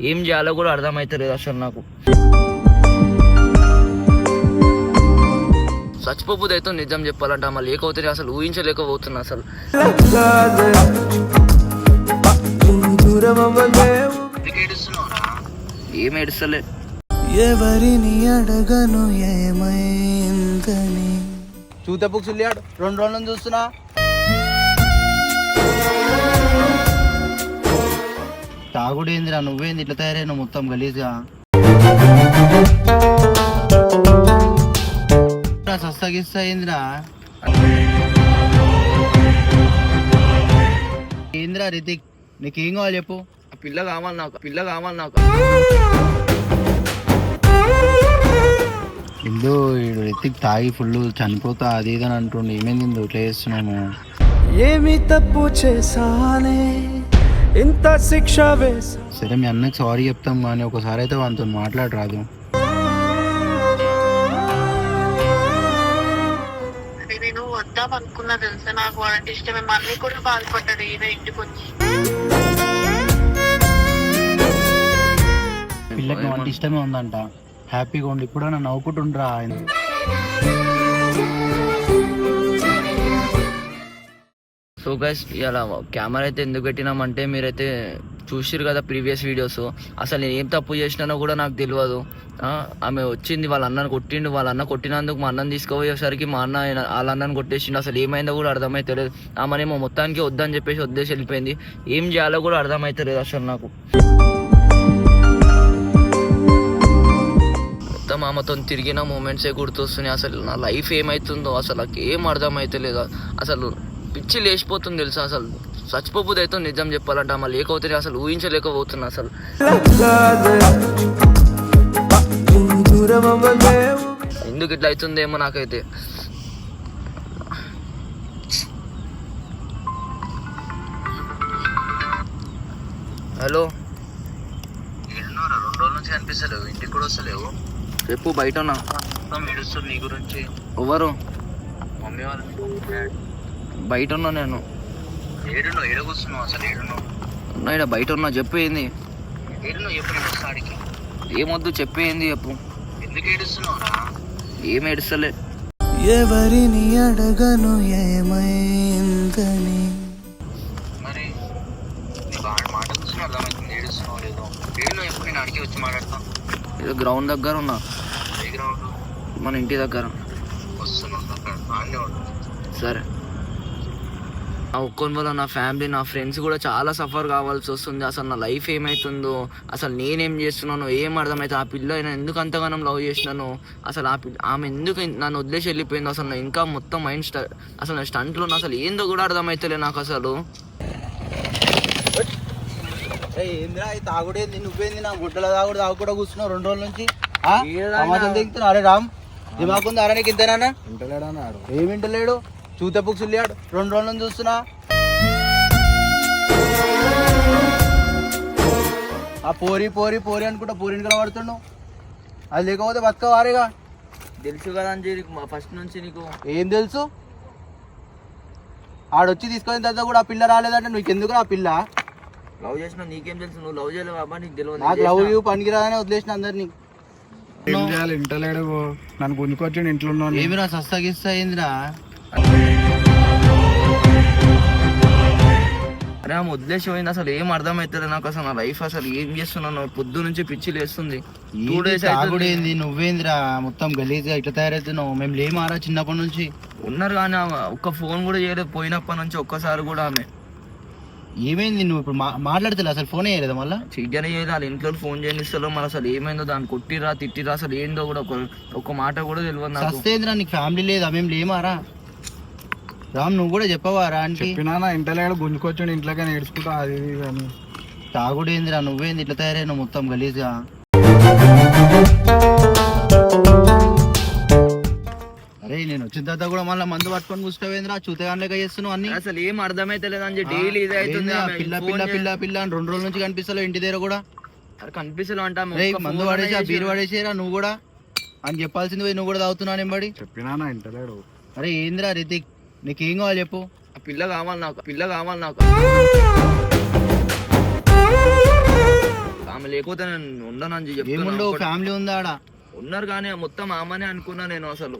ఏం చేయాలో కూడా అర్థమవుతలేదు అసలు నాకు. చచ్చిపోతే అయితే నిజం చెప్పాలంటే మళ్ళీ లేకపోతే అసలు ఊహించలేకపోతున్నా అసలు. ఏం ఏడుస్తలే. ఎవరిని అడగను ఏమైందని. చూత రెండు రోజుల చూస్తున్నా. తాగుడు ఏందిరా నువ్వేంది ఇట్లా తయారైన మొత్తం గలీజ్గా? సస్తగిస్తా ఏందిరా ఏందిరా రితిక్ నీకేం కావాలి చెప్పు? పిల్ల కావాలి నాకు పిల్ల కావాలి నాకు. ఇందు ఈడు రితిక్ తాగి ఫుల్ చనిపోతా అది ఇది అని అంటుండే. ఏమైంది ఇట్లా చేస్తున్నాము ఏమి తప్పు చేశానే? ఇంత శిక్ష వేసా సరే మీ అన్నకి సారీ చెప్తాం కానీ ఒకసారి అయితే వాళ్ళతో మాట్లాడరాదు. నేను వద్దాం అనుకున్నా తెలుసా? నాకు వాడంటే ఇష్టమే. మళ్ళీ కూడా బాధపడ్డాడు ఈయన ఇంటికి వచ్చి పిల్లకి అంటే ఇష్టమే ఉందంట. హ్యాపీగా ఉండి. ఇప్పుడు నన్ను నవ్వుకుంటుండ్రా సో గైస్ ఇలా కెమెరా అయితే ఎందుకు పెట్టినామంటే మీరైతే చూసిరు కదా ప్రీవియస్ వీడియోస్ అసలు నేను ఏం తప్పు చేసినానో కూడా నాకు తెలియదు ఆమె వచ్చింది వాళ్ళ అన్నను కొట్టిండు. వాళ్ళ అన్న కొట్టినందుకు మా అన్నం తీసుకుపోయేసరికి మా అన్న వాళ్ళ అన్నను కొట్టేసిండు. అసలు ఏమైందో కూడా అర్థమైతలేదు ఆమెనేమో మొత్తానికి వద్దని చెప్పేసి వద్దేసి వెళ్ళిపోయింది. ఏం చేయాలో కూడా అర్థమైతలేదు అసలు నాకు. మొత్తం ఆమెతో తిరిగిన మూమెంట్సే గుర్తొస్తున్నాయి. అసలు నా లైఫ్ ఏమవుతుందో అసలు నాకు ఏం అర్థమైతలేదు అసలు పిచ్చి లేచిపోతుంది తెలుసా అసలు. చచ్చిపోతే అయితే నిజం చెప్పాలంటే ఆమె లేకపోతే అసలు ఊహించలేకపోతున్నా అసలు. ఎందుకు ఇట్లా అవుతుందేమో నాకైతే. హలో. రెండు రోజుల నుంచి కనిపిస్తలేవు ఇంటికి కూడా వస్తలేవు రేపు బయట ఉన్నా నీ గురించి. ఎవరు? మమ్మీ వాళ్ళు బయట ఉన్నా నేను. ఏడును ఏడగొస్తున్నావు అసలు? ఏడును ఉన్నా ఈడ బయట ఉన్నా చెప్పు ఏంది? ఏడును చెప్పు నేను వస్తా ఆడికి. ఏమొద్దు చెప్పు ఏంది చెప్పు. ఎందుకు ఏడుస్తున్నావు ఏం ఏడుస్తలే. ఎవరిని అడగను ఏమైందని? మరి మాట కూర్చుని అర్థమవుతుంది ఏడుస్తున్నావు లేదో. ఏడును ఎప్పుడు నేను అడిగి వచ్చి మాట్లాడతాను ఏదో గ్రౌండ్ దగ్గర ఉన్నా. గ్రౌండ్? మన ఇంటి దగ్గర. వస్తున్నాను సరే. ఒక్కని వల్ల నా ఫ్యామిలీ నా ఫ్రెండ్స్ కూడా చాలా సఫర్ కావాల్సి వస్తుంది. అసలు నా లైఫ్ ఏమవుతుందో అసలు నేనేం చేస్తున్నానో ఏం అర్థమైతే ఆ పిల్ల నేను ఎందుకు అంతగానం లవ్ చేసినాను అసలు ఆ పిల్ల ఆమె ఎందుకు నన్ను వదిలేసి వెళ్ళిపోయిందో అసలు నా ఇంకా మొత్తం మైండ్ స్ట అసలు నా స్టంట్లో ఉన్న అసలు ఏందో కూడా అర్థమైతలే నాకు అసలు. ఏందిరా ఈ తాగుడేంది నువ్వేంది నా గుడ్డల తాగుడు తాగు కూడా కూర్చున్నావు రెండు రోజుల నుంచి? అరే రామ్. దిమాకుంది అరే నీకు ఇంతేనా ఏమి వింటలేడు? చూత బుక్స్ వెళ్ళాడు రెండు రోజుల నుంచి చూస్తున్నా. ఆ పోరి పోరి పోరి అనుకుంటా పోరిని కూడా పడుతున్నావు అది లేకపోతే బతక వారేగా. తెలుసు కదా అని ఫస్ట్ నుంచి నీకు. ఏం తెలుసు? ఆడొచ్చి తీసుకొని తర్వాత కూడా ఆ పిల్ల రాలేదంటే నీకు ఎందుకు ఆ పిల్ల? లవ్ చేసిన నీకేం తెలుసు? నువ్వు లవ్ చేయలేవు? అబ్బా నీకు తెలియదు నాకు లవ్ యూ పనికిరాదని వదిలేసిన అందరినీ. ఏం చేయాలి? ఇంటలేడు నన్ను గుంజుకొచ్చి ఇంట్లో ఉన్నాను ఏమిరా సస్తగిస్తా ఏందిరా అరే ఆమె వదిలేసి పోయింది అసలు ఏం అర్థమవుతుంది నాకు. అసలు నా లైఫ్ అసలు ఏం చేస్తున్నాను పొద్దు నుంచి పిచ్చి లేస్తుంది. టూ డేస్ తాగుడేంది నువ్వేందిరా? మొత్తం గలీజ్గా ఇట్లా తయారవుతున్నావు మేము లేమారా చిన్నప్పటి నుంచి. ఉన్నారు కానీ ఆమె ఒక్క ఫోన్ కూడా చేయలేదు. పోయినప్పటి నుంచి ఒక్కసారి కూడా ఆమె. ఏమైంది నువ్వు ఇప్పుడు మా- మాట్లాడతలే అసలు ఫోన్ చేయలేదా మళ్ళా? చిగ్గన చేయలేదు. వాళ్ళ ఇంట్లో ఫోన్ చేయనిస్తాలో మరి అసలు ఏమైందో? దాన్ని కొట్టిరా తిట్టిరా? అసలు ఏందో కూడా ఒక మాట కూడా తెలియదు నీకు. ఫ్యామిలీ లేదా? మేము లేమారా రామ్ నువ్వు కూడా చెప్పవారా అంటే చెప్పినా ఇంటలేడు గుంజుకొచ్చి ఇంట్లోకి నేర్చుకుంటా అది ఇది అని. తాగుడేందిరా నువ్వేంది ఇట్లా తయారైనావు మొత్తం గలీజ్గా? అరే నేను వచ్చిన తర్వాత కూడా మళ్ళీ మందు పట్టుకొని కూర్చోవేంద్రా చూతగాన్ లెక్క చేస్తున్నావు అన్ని. అసలు ఏం అర్థమైతే లేదని డైలీ ఇదే అవుతుంది పిల్ల పిల్ల పిల్ల పిల్ల అని రెండు రోజుల నుంచి కనిపిస్తలేవు ఇంటి దగ్గర కూడా. అరే కనిపిస్తలే అంటే మందు పడేసి బీరు పడేసేరా నువ్వు కూడా. అని చెప్పాల్సింది పోయి నువ్వు కూడా తాగుతున్నావు ఎంబడి చెప్పినా ఇంటలేడు. అరే ఏందిరా రితిక్? నీకేం కావాలి చెప్పు. ఆ పిల్ల కావాలి నాకు పిల్ల కావాలి నాకు. ఆమె లేకపోతే నేను ఉండనని చెప్తున్నా. ఏముండవు ఫ్యామిలీ ఉందా ఆడ. ఉన్నారు కానీ మొత్తం ఆమెనే అనుకున్నా నేను అసలు.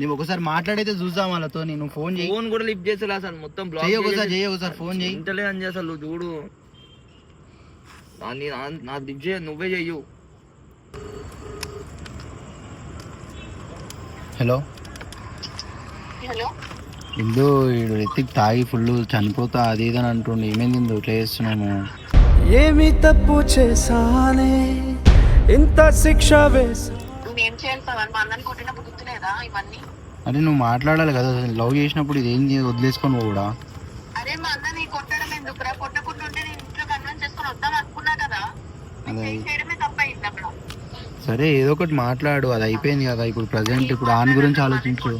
నువ్వు ఒకసారి మాట్లాడైతే చూద్దాం వాళ్ళతో నువ్వు ఫోన్ చేయి. ఫోన్ కూడా లిఫ్ట్ చేసేలా అసలు మొత్తం బ్లాక్ చెయ్యి ఒకసారి ఫోన్ చేయి. ఇంటలే అని అసలు చూడు. నా- నీ- లిఫ్ట్ చేయ నువ్వే చెయ్యు. హలో? ఇందు ఈడు ఎత్తికి తాగి ఫుల్ చనిపోతా అది ఇది అని అంటుండే. ఏమైంది ఇందు? ఇట్లా చేస్తున్నాము? ఏమి తప్పు చేశానే? ఇంత శిక్ష వేసా నువ్వేం చేయాలి పవన్ మా అన్నని కొట్టినప్పుడు గుర్తులేదా ఇవన్నీ? అరే నువ్వు మాట్లాడాలి కదా. లవ్ చేసినప్పుడు ఇది ఏంది? వదిలేసుకొని కూడా. అరే మా అన్నని కొట్టడం ఎందుకురా కొట్టకుండా ఉంటే నేను ఇంట్లో కన్విన్స్ చేసుకొని వద్దాం అనుకున్నా కదా. అదే. చేయి చేయడమే తప్పయింది అక్కడ సరే ఏదో ఒకటి మాట్లాడు. అది అయిపోయింది కదా. ఇప్పుడు ప్రజెంట్ ఇప్పుడు ఆన్ గురించి ఆలోచించు.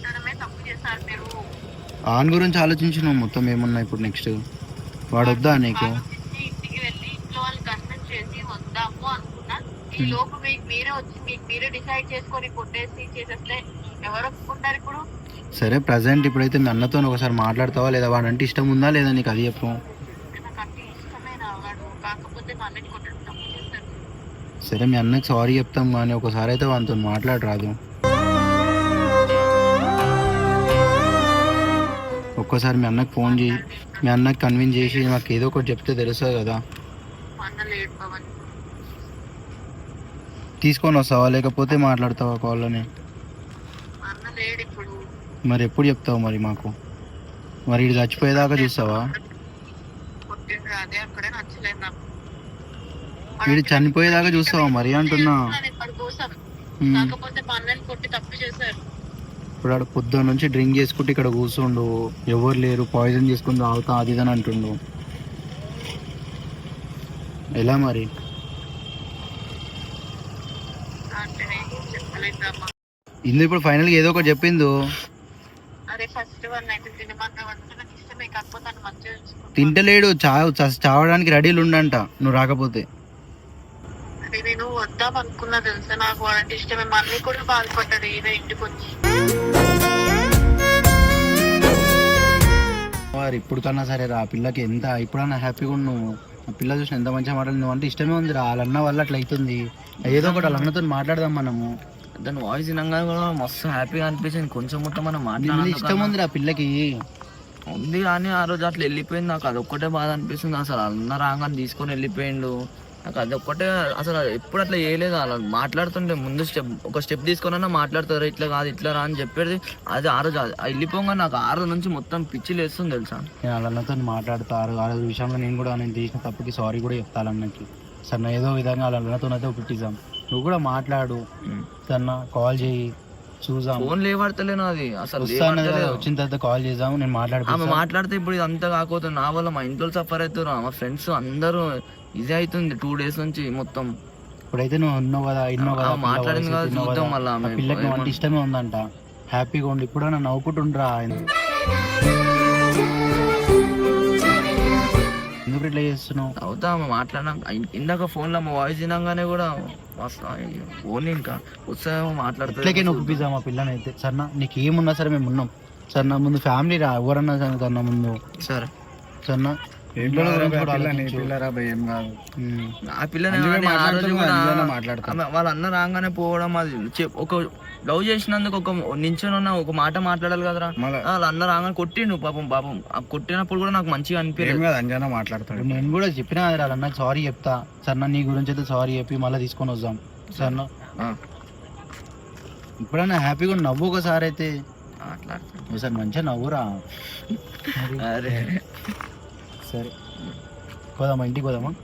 ఆన్ గురించి ఆలోచించు నువ్వు మొత్తం ఏమున్నా ఇప్పుడు నెక్స్ట్ వాడు వద్దా నీకు? ఆలోచించి ఇంటికి వెళ్ళి ఇంట్లో వాళ్ళు కన్విన్స్ చేసి వద్దాము అనుకున్నా. ఈ లోపు మీకు మీరే వచ్చి మీకు మీరే డిసైడ్ చేసుకొని కొట్టేసి చేసేస్తే ఎవరు ఒప్పుకుంటారు ఇప్పుడు? సరే ప్రజెంట్ ఇప్పుడైతే మీ అన్నతో ఒకసారి మాట్లాడతావా? లేదా వాడంటే ఇష్టం ఉందా? లేదా నీకు అది చెప్పు. నాకు అంటే ఇష్టమే రావాడు కాకపోతే మా అన్నని కొట్టడం తప్పు చేశారు సరే మీ అన్నకి సారీ చెప్తాం కానీ ఒకసారి అయితే వానితో మాట్లాడరాదు. ఒక్కసారి మీ అన్నకి ఫోన్ చేయి. మీ అన్నకి కన్విన్స్ చేసి నాకు ఏదో ఒకటి చెప్తే తెలుస్తుంది కదా. తీసుకొని వస్తావా? లేకపోతే మాట్లాడతావా కాల్లోనే? మరి ఎప్పుడు చెప్తావు మరి మాకు? మరి ఇది చచ్చిపోయేదాకా చూస్తావా? వీడు చనిపోయేదాకా చూస్తావా మరి అంటున్నా. కాకపోతే మా అన్నని కొట్టి తప్పు చేశారు. ఇప్పుడు ఆడ పొద్దున్న నుంచి డ్రింక్ చేసుకుంటే ఇక్కడ కూర్చుండు. ఎవరు లేరు పాయిజన్ చేసుకుని తాగుతా అది అని అంటుండు. ఎలా మరి? ఇందు ఇప్పుడు ఫైనల్గా ఏదో ఒకటి చూసుకుంటా తింటలేడు చావు చ- చావడానికి రెడీలు ఉండంట నువ్వు రాకపోతే. నేను వద్దాం అనుకున్నా తెలుసా? నాకు వాడంటే ఇష్టమే మా అన్నయ్య కూడా బాధపడ్డాడు ఈయన ఇంటికి వచ్చి వారు ఇప్పుడు కన్నా సరే రా ఆ పిల్లకి ఎంత ఇప్పుడన్నా హ్యాపీగా ఉన్నావు ఆ పిల్ల చూసిన ఎంత మంచిగా మాట్లాడి నువ్వు అంటే ఇష్టమే ఉంది రా వాళ్ళ అన్న వల్ల అట్లా అవుతుంది ఏదో ఒకటి వాళ్ళ అన్నతో మాట్లాడదాం మనము. దాని వాయిస్ వినంగా కూడా మస్తు హ్యాపీగా అనిపించింది. కొంచెం మొత్తం మనం మీద ఇష్టం మాట్లాడాలి ఉంది రా పిల్లకి. ఉంది కానీ ఆ రోజు అట్లా వెళ్ళిపోయింది నాకు. అదొక్కటే బాధ అనిపిస్తుంది. అసలు అన్న రాగానే తీసుకొని వెళ్ళిపోయిండు. నాకు అదొక్కటే అసలు ఎప్పుడు అట్లా చేయలేదు అలా మాట్లాడుతుంటే ముందు స్టెప్ ఒక స్టెప్ తీసుకున్నా మాట్లాడతారు ఇట్లా కాదు ఇట్లా రా అని చెప్పేది. అది ఆ రోజు అది- వెళ్ళిపోగా నాకు ఆ రోజు నుంచి మొత్తం పిచ్చి లేస్తుంది తెలుసా? నేను వాళ్ళ అన్నతో మాట్లాడతారు ఆ రోజు విషయంలో నేను కూడా నేను చేసిన తప్పుకి సారీ కూడా చెప్తాను అన్నకి. సన్న ఏదో విధంగా వాళ్ళ అన్నతో అయితే ఒప్పించాం నువ్వు కూడా మాట్లాడు. సన్న కాల్ చేయి. చూద్దాం. ఫోన్ లేవడతలేను అది. అసలు. వచ్చిన తర్వాత కాల్ చేద్దాం నేను ఆమె మాట్లాడిపోతాను మాట్లాడితే ఇప్పుడు ఇదంతా కాకపోతుంది నా వల్ల మా ఇంట్లో సఫర్ అవుతారు మా ఫ్రెండ్స్ అందరూ ఇదే అవుతుంది టూ డేస్ నుంచి మొత్తం. ఇప్పుడైతే నువ్వు ఉన్నావు కదా ఇన్నావు కదా మాట్లాడింది కదా, చూద్దాం మళ్ళా ఆమె పిల్లకి నువ్వు అంటే ఇష్టమే ఉందంట. హ్యాపీగా ఉండి ఇప్పుడు నన్ను నవ్వుకుంటుండ్రా ఆయన. ఎందుకు ఇట్లా చేస్తున్నావు? అవుతా ఆమె మాట్లాడినాక. ఇందాక ఫోన్లో మా వాయిస్ వినంగానే కూడా ఫోన్ ఇంకా ఉత్సాహం ఇట్లకే మాట్లాడుతుంది నొప్పిద్దాం ఆ పిల్లని అయితే సరేనా నీకు ఏమున్నా సరే మేము ఉన్నాం. సరేనా ముందు ఫ్యామిలీ రా ఎవరన్నా సరే కన్నా ముందు. సరే. సరేనా పిల్లరా ఏం కాదు. ఆ పిల్లని ఆ రోజు కూడా వాళ్ళ అన్న రాగానే పోవడం అది ఒక లవ్ చేసినందుకు ఒక నించొని ఉన్న ఒక మాట మాట్లాడాలి కదరా. వాళ్ళ అన్న రాగానే కొట్టిండు పాపం పాపం. కొట్టినప్పుడు కూడా నాకు మంచిగా అనిపించలేదు అంజనా మాట్లాడతాడు. నేను కూడా చెప్పినా కదా అన్న సారీ చెప్తా. సరేనా నీ గురించి అయితే సారీ చెప్పి మళ్ళీ తీసుకొని వద్దాం. సరేనా? ఆ, ఇప్పుడైనా హ్యాపీగా నవ్వు ఒకసారి అయితే. మాట్లాడుతుంది ఒకసారి మంచిగా నవ్వురా. అరే. సరే. పోదామా? ఇంటికి పోదామా?